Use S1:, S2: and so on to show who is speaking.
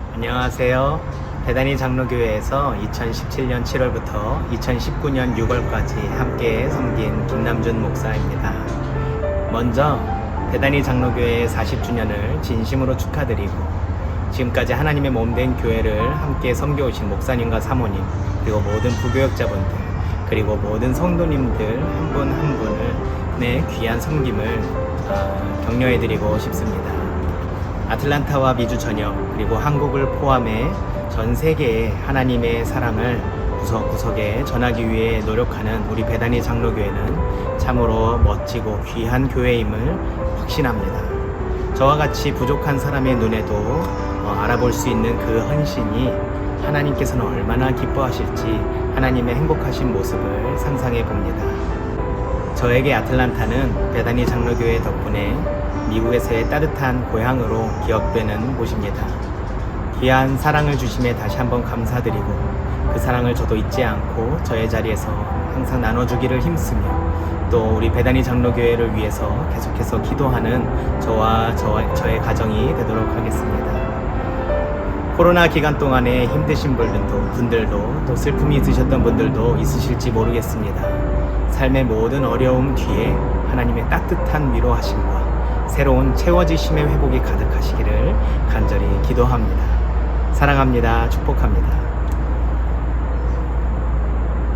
S1: 안녕하세요. 대단히 장로교회에서 2017년 7월부터 2019년 6월까지 함께 섬긴 김남준 목사입니다. 먼저 대단히 장로교회 40주년을 진심으로 축하드리고 지금까지 하나님의 몸 된 교회를 함께 섬겨오신 목사님과 사모님 그리고 모든 부교역자분들 그리고 모든 성도님들 한 분한 분을 내 귀한 섬김을 아, 격려해드리고 싶습니다. 아틀란타와 미주 전역 그리고 한국을 포함해 전 세계에 하나님의 사랑을 구석구석에 전하기 위해 노력하는 우리 배단위 장로교회는 참으로 멋지고 귀한 교회임을 확신합니다. 저와 같이 부족한 사람의 눈에도 어, 알아볼 수 있는 그 헌신이 하나님께서는 얼마나 기뻐하실지 하나님의 행복하신 모습을 상상해 봅니다. 저에게 아틀란타는 배단위 장로교회 덕분에 미국에서의 따뜻한 고향으로 기억되는 곳입니다. 귀한 사랑을 주심에 다시 한번 감사드리고 그 사랑을 저도 잊지 않고 저의 자리에서 항상 나눠주기를 힘쓰며 또 우리 배단위 장로교회를 위해서 계속해서 기도하는 저와 저, 저의 가정이 되도록 하겠습니다. 코로나 기간 동안에 힘드신 분들도, 분들도 또 슬픔이 있으셨던 분들도 있으실지 모르겠습니다. 삶의 모든 어려움 뒤에 하나님의 따뜻한 위로하심과 새로운 채워지심의 회복이 가득하시기를 간절히 기도합니다. 사랑합니다. 축복합니다.